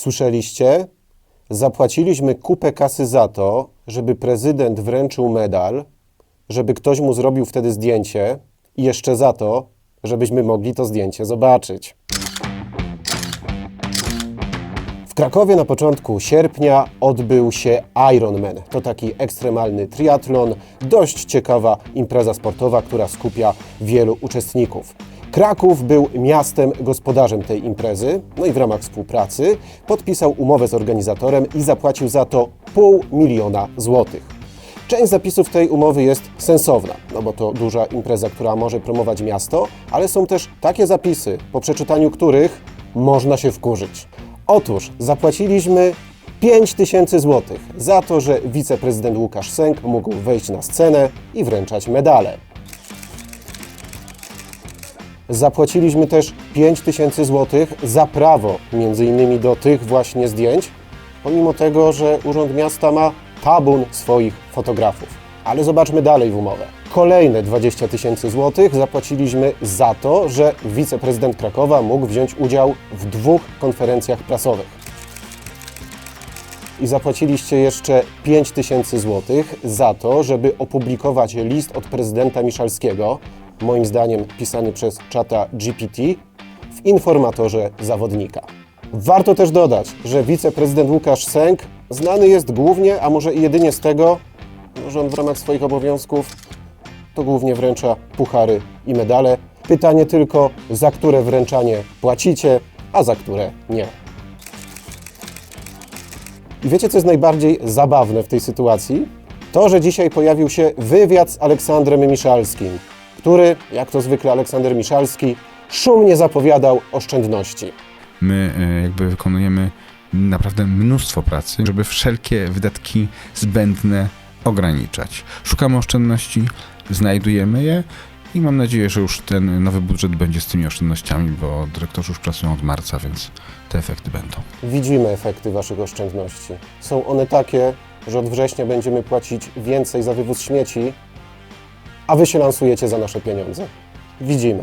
Słyszeliście? Zapłaciliśmy kupę kasy za to, żeby prezydent wręczył medal, żeby ktoś mu zrobił wtedy zdjęcie i jeszcze za to, żebyśmy mogli to zdjęcie zobaczyć. W Krakowie na początku sierpnia odbył się Ironman. To taki ekstremalny triatlon, dość ciekawa impreza sportowa, która skupia wielu uczestników. Kraków był miastem gospodarzem tej imprezy, no i w ramach współpracy podpisał umowę z organizatorem i zapłacił za to pół miliona złotych. Część zapisów tej umowy jest sensowna, no bo to duża impreza, która może promować miasto, ale są też takie zapisy, po przeczytaniu których można się wkurzyć. Otóż zapłaciliśmy 5 tysięcy złotych za to, że wiceprezydent Łukasz Sęk mógł wejść na scenę i wręczać medale. Zapłaciliśmy też 5 tysięcy złotych za prawo, między innymi do tych właśnie zdjęć, pomimo tego, że Urząd Miasta ma tabun swoich fotografów. Ale zobaczmy dalej w umowę. Kolejne 20 tysięcy złotych zapłaciliśmy za to, że wiceprezydent Krakowa mógł wziąć udział w dwóch konferencjach prasowych. I zapłaciliście jeszcze 5 tysięcy złotych za to, żeby opublikować list od prezydenta Miszalskiego, moim zdaniem pisany przez czata GPT, w informatorze zawodnika. Warto też dodać, że wiceprezydent Łukasz Sęk znany jest głównie, a może jedynie z tego, że on w ramach swoich obowiązków to głównie wręcza puchary i medale. Pytanie tylko, za które wręczanie płacicie, a za które nie. I wiecie, co jest najbardziej zabawne w tej sytuacji? To, że dzisiaj pojawił się wywiad z Aleksandrem Miszalskim, który, jak to zwykle Aleksander Miszalski, szumnie zapowiadał oszczędności. My e, jakby wykonujemy naprawdę mnóstwo pracy, żeby wszelkie wydatki zbędne ograniczać. Szukamy oszczędności, znajdujemy je i mam nadzieję, że już ten nowy budżet będzie z tymi oszczędnościami, bo dyrektorzy już pracują od marca, więc te efekty będą. Widzimy efekty Waszych oszczędności. Są one takie, że od września będziemy płacić więcej za wywóz śmieci, a Wy się lansujecie za nasze pieniądze. Widzimy.